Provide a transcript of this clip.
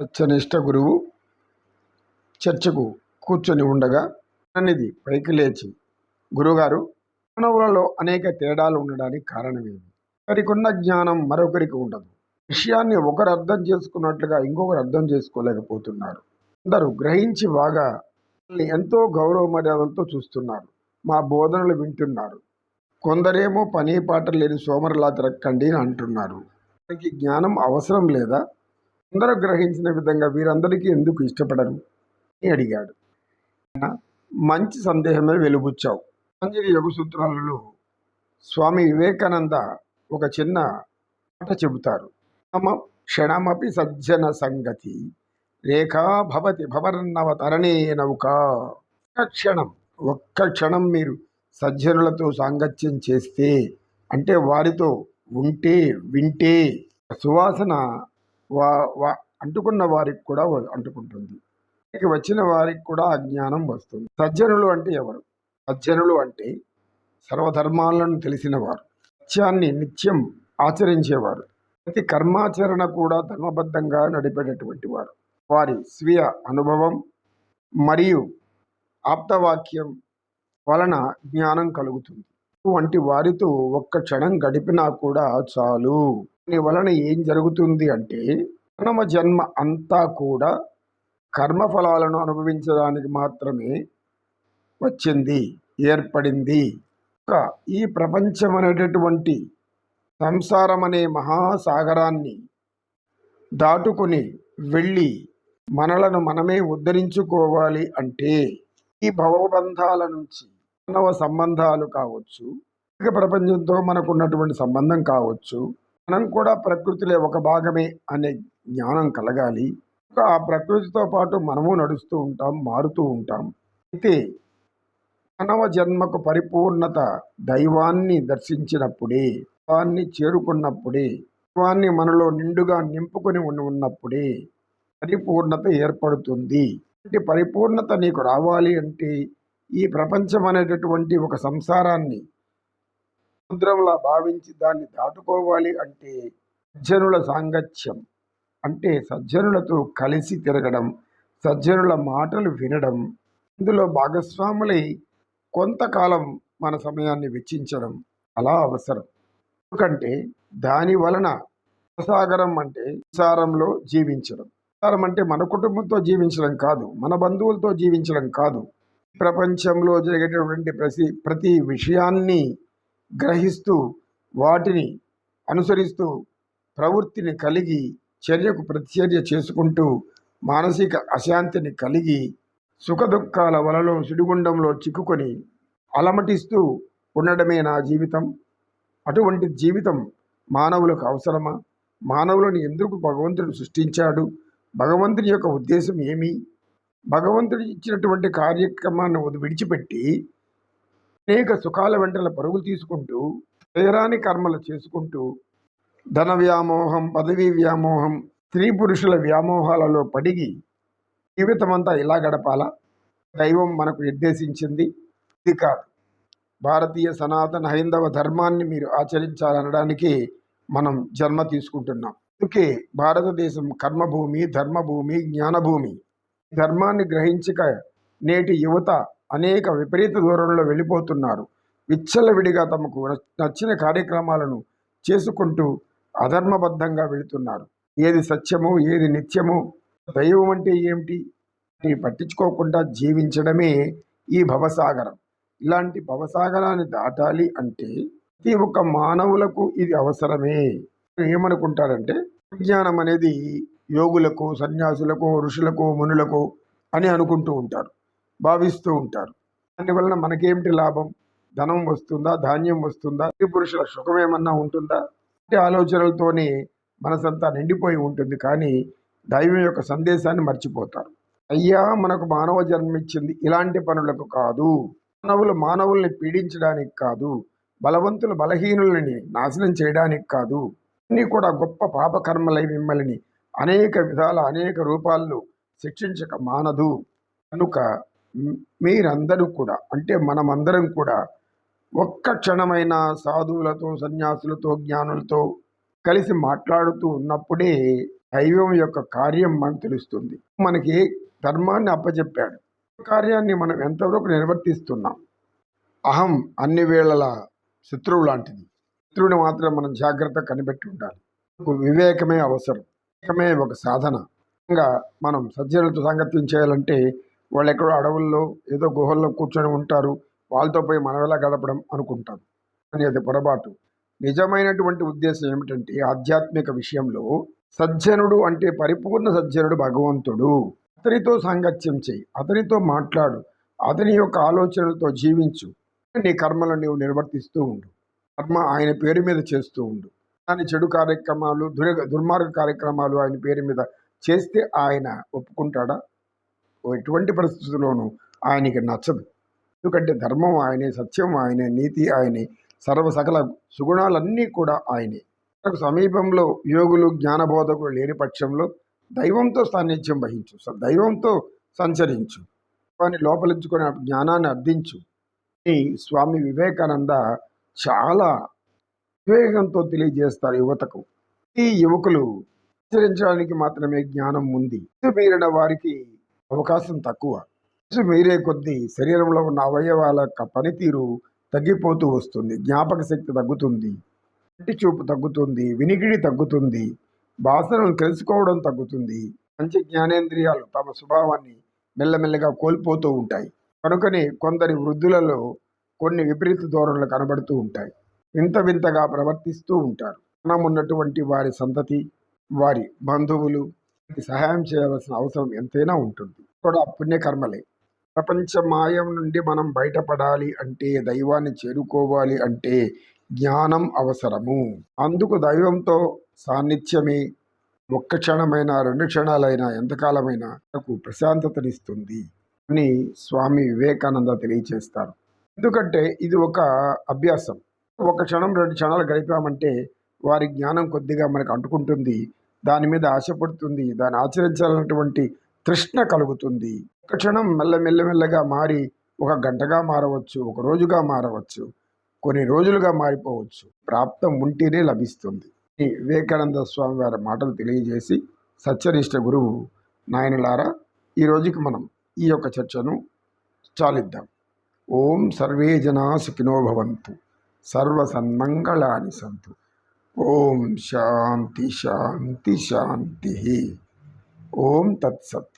సత్యనిష్ట గురువు చర్చకు కూర్చొని ఉండగా అనేది పైకి లేచి గురుగారు మానవులలో అనేక తేడాలు ఉండడానికి కారణమేమి? ఒకరికున్న జ్ఞానం మరొకరికి ఉండదు. విషయాన్ని ఒకరు అర్థం చేసుకున్నట్లుగా ఇంకొకరు అర్థం చేసుకోలేకపోతున్నారు. అందరూ గ్రహించి బాగా ఎంతో గౌరవ మర్యాదలతో చూస్తున్నారు. మా బోధనలు వింటున్నారు. కొందరేమో పని పాట లేని సోమరులా తిరక్కండి అని అంటున్నారు. వారికి జ్ఞానం అవసరం లేదా? అందరూ గ్రహించిన విధంగా వీరందరికీ ఎందుకు ఇష్టపడరు అని అడిగాడు. మంచి సందేహమే వెలుబుచ్చావు. మంజరి యోగసూత్రాలలో స్వామి వివేకానంద ఒక చిన్న మాట చెబుతారు. మమ క్షణమపి సజ్జన సంగతి రేఖా భవతి భవరన్నవ తరణే నౌక. ఒక్క క్షణం ఒక్క క్షణం మీరు సజ్జనులతో సాంగత్యం చేస్తే అంటే వారితో ఉంటే వింటే సువాసన వా వా అంటుకున్న వారికి కూడా వ- అంటుకుంటుంది. ఇక వచ్చిన వారికి కూడా అజ్ఞానం వస్తుంది. సజ్జనులు అంటే ఎవరు? సజ్జనులు అంటే సర్వధర్మాలను తెలిసినవారు. సత్యాన్ని నిత్యం ఆచరించేవారు. ప్రతి కర్మాచరణ కూడా ధర్మబద్ధంగా నడిపేటటువంటి వారు. వారి స్వీయ అనుభవం మరియు ఆప్తవాక్యం వలన జ్ఞానం కలుగుతుంది. వంటి వారితో ఒక్క క్షణం గడిపినా కూడా చాలు. దీని వలన ఏం జరుగుతుంది అంటే మానవ జన్మ అంతా కూడా కర్మఫలాలను అనుభవించడానికి మాత్రమే వచ్చింది ఏర్పడింది. ఈ ప్రపంచం అనేటటువంటి సంసారం అనే మహాసాగరాన్ని దాటుకొని వెళ్ళి మనలను మనమే ఉద్ధరించుకోవాలి అంటే ఈ భవబంధాల నుంచి మానవ సంబంధాలు కావచ్చు ఇక ప్రపంచంతో మనకున్నటువంటి సంబంధం కావచ్చు మనం కూడా ప్రకృతిలో ఒక భాగమే అనే జ్ఞానం కలగాలి. ఆ ప్రకృతితో పాటు మనము నడుస్తూ ఉంటాం మారుతూ ఉంటాం. అయితే మానవ జన్మకు పరిపూర్ణత దైవాన్ని దర్శించినప్పుడే దైవాన్ని చేరుకున్నప్పుడే దైవాన్ని మనలో నిండుగా నింపుకొని ఉన్నప్పుడే పరిపూర్ణత ఏర్పడుతుంది. అంటే పరిపూర్ణత నీకు రావాలి అంటే ఈ ప్రపంచం అనేటటువంటి ఒక సంసారాన్ని సముద్రంలా భావించి దాన్ని దాటుకోవాలి అంటే సజ్జనుల సాంగత్యం. అంటే సజ్జనులతో కలిసి తిరగడం సజ్జనుల మాటలు వినడం. ఇందులో భాగస్వాములై కొంతకాలం మన సమయాన్ని వెచ్చించడం అలా అవసరం. ఎందుకంటే దాని వలన సాగరం అంటే సారంలో జీవించడం. సారం అంటే మన కుటుంబంతో జీవించడం కాదు మన బంధువులతో జీవించడం కాదు. ప్రపంచంలో జరిగేటటువంటి ప్రతి ప్రతి విషయాన్ని గ్రహిస్తూ వాటిని అనుసరిస్తూ ప్రవృత్తిని కలిగి చర్యకు ప్రతిచర్య చేసుకుంటూ మానసిక అశాంతిని కలిగి సుఖదుఖాల వలలో సుడిగుండంలో చిక్కుకొని అలమటిస్తూ ఉండడమే నా జీవితం. అటువంటి జీవితం మానవులకు అవసరమా? మానవులను ఎందుకు భగవంతుడు సృష్టించాడు? భగవంతుని యొక్క ఉద్దేశం ఏమి? భగవంతుడు ఇచ్చినటువంటి కార్యక్రమాన్ని విడిచిపెట్టి అనేక సుఖాల వెంటల పరుగులు తీసుకుంటూ పేరాని కర్మలు చేసుకుంటూ ధన వ్యామోహం పదవీ వ్యామోహం స్త్రీ పురుషుల వ్యామోహాలలో పడిగి జీవితం అంతా ఇలా గడపాలా? దైవం మనకు నిర్దేశించింది ఇది కాదు. భారతీయ సనాతన హైందవ ధర్మాన్ని మీరు ఆచరించాలనడానికి మనం జన్మ తీసుకుంటున్నాం. అందుకే భారతదేశం కర్మభూమి ధర్మభూమి జ్ఞానభూమి. ధర్మాన్ని గ్రహించక నేటి యువత అనేక విపరీత దూరంలో వెళ్ళిపోతున్నారు. విచ్చలవిడిగా తమకు నచ్చిన కార్యక్రమాలను చేసుకుంటూ అధర్మబద్ధంగా వెళుతున్నారు. ఏది సత్యము ఏది నిత్యమో దైవం అంటే ఏమిటి పట్టించుకోకుండా జీవించడమే ఈ భవసాగరం. ఇలాంటి భవసాగరాన్ని దాటాలి అంటే ప్రతి ఒక్క మానవులకు ఇది అవసరమే. ఏమనుకుంటారంటే విజ్ఞానం అనేది యోగులకు సన్యాసులకు ఋషులకు మునులకు అని అనుకుంటూ ఉంటారు. భావిస్తూ ఉంటారు. దానివలన మనకేమిటి లాభం? ధనం వస్తుందా? ధాన్యం వస్తుందా? స్త్రీ పురుషుల సుఖం ఏమన్నా ఉంటుందా? ఇలాంటి ఆలోచనలతోనే మనసంతా నిండిపోయి ఉంటుంది. కానీ దైవం యొక్క సందేశాన్ని మర్చిపోతారు. అయ్యా మనకు మానవ జన్మించింది ఇలాంటి పనులకు కాదు. మానవులు మానవుల్ని పీడించడానికి కాదు. బలవంతులు బలహీనులని నాశనం చేయడానికి కాదు. అన్నీ కూడా గొప్ప పాపకర్మలై మిమ్మల్ని అనేక విధాల అనేక రూపాల్లో శిక్షించక మానదు. కనుక మీరందరూ కూడా అంటే మనమందరం కూడా ఒక్క క్షణమైన సాధువులతో సన్యాసులతో జ్ఞానులతో కలిసి మాట్లాడుతూ ఉన్నప్పుడే దైవం యొక్క కార్యం మనకు తెలుస్తుంది. మనకి ధర్మాన్ని అప్పచెప్పాడు కార్యాన్ని మనం ఎంతవరకు నిర్వర్తిస్తున్నాం? అహం అన్ని వేళల శత్రువు లాంటిది. శత్రువుని మాత్రం మనం జాగ్రత్త కనిపెట్టి ఉండాలి. వివేకమే అవసరం. వివేకమే ఒక సాధన. ఇంకా మనం సజ్జనులతో సంగత్యం చేయాలంటే వాళ్ళు ఎక్కడో అడవుల్లో ఏదో గుహల్లో కూర్చొని ఉంటారు. వాళ్ళతో పోయి మనం ఎలా గడపడం అనుకుంటాం కానీ అది పొరపాటు. నిజమైనటువంటి ఉద్దేశం ఏమిటంటే ఆధ్యాత్మిక విషయంలో సజ్జనుడు అంటే పరిపూర్ణ సజ్జనుడు భగవంతుడు. అతనితో సాంగత్యం చేయి అతనితో మాట్లాడు అతని యొక్క ఆలోచనలతో జీవించు. నీ కర్మలను నీవు నిర్వర్తిస్తూ ఉండు. కర్మ ఆయన పేరు మీద చేస్తూ ఉండు. దాని చెడు కార్యక్రమాలు దుర్ దుర్మార్గ కార్యక్రమాలు ఆయన పేరు మీద చేస్తే ఆయన ఒప్పుకుంటాడా? ఎటువంటి పరిస్థితుల్లోనూ ఆయనకి నచ్చదు. ఎందుకంటే ధర్మం ఆయనే సత్యం ఆయనే నీతి ఆయనే సర్వ సకల సుగుణాలన్నీ కూడా ఆయనే. మనకు సమీపంలో యోగులు జ్ఞానబోధకులు లేని పక్షంలో దైవంతో సాన్నిధ్యం వహించు దైవంతో సంచరించు. వాని లోపలించుకునే జ్ఞానాన్ని అర్థించు. స్వామి వివేకానంద చాలా వివేకంతో తెలియజేస్తారు యువతకు. ఈ యువకులు ఆచరించడానికి మాత్రమే జ్ఞానం ఉంది. మీరిన వారికి అవకాశం తక్కువ. వయసు మీరే కొద్దీ శరీరంలో ఉన్న అవయవాల యొక్క పనితీరు తగ్గిపోతూ వస్తుంది. జ్ఞాపక శక్తి తగ్గుతుంది. కంటి చూపు తగ్గుతుంది. వినికిడి తగ్గుతుంది. భాషలను తెలుసుకోవడం తగ్గుతుంది. మంచి జ్ఞానేంద్రియాలు తమ స్వభావాన్ని మెల్లమెల్లగా కోల్పోతూ ఉంటాయి. కనుకనే కొందరి వృద్ధులలో కొన్ని విపరీత ధోరణులు కనబడుతూ ఉంటాయి. వింత వింతగా ప్రవర్తిస్తూ ఉంటారు. మనం ఉన్నటువంటి వారి సంతతి వారి బంధువులు సహాయం చేయవలసిన అవసరం ఎంతైనా ఉంటుంది. కూడా పుణ్యకర్మలే. ప్రపంచ మాయం నుండి మనం బయటపడాలి అంటే దైవాన్ని చేరుకోవాలి అంటే జ్ఞానం అవసరము. అందుకు దైవంతో సాన్నిధ్యమే ఒక్క క్షణమైనా రెండు క్షణాలైనా ఎంతకాలమైనా నాకు ప్రశాంతతనిస్తుంది అని స్వామి వివేకానంద తెలియచేస్తారు. ఎందుకంటే ఇది ఒక అభ్యాసం. ఒక క్షణం రెండు క్షణాలు గడిపామంటే వారి జ్ఞానం కొద్దిగా మనకు అంటుకుంటుంది. దాని మీద ఆశపడుతుంది. దాన్ని ఆచరించాలన్నటువంటి తృష్ణ కలుగుతుంది. ఒక క్షణం మెల్ల మెల్లమెల్లగా మారి ఒక గంటగా మారవచ్చు ఒక రోజుగా మారవచ్చు కొన్ని రోజులుగా మారిపోవచ్చు. ప్రాప్తం ఉంటేనే లభిస్తుంది. వివేకానంద స్వామి వారి మాటలు తెలియజేసి సత్యనిష్ట గురువు నాయనలారా ఈ రోజుకి మనం ఈ యొక్క చర్చను చాలిద్దాం. ఓం సర్వే జనా సుఖినో భవంతు. సర్వ సన్మంగళాని సంతు. ఓం శాంతి శాంతి శాంతి. ఓం తత్సత్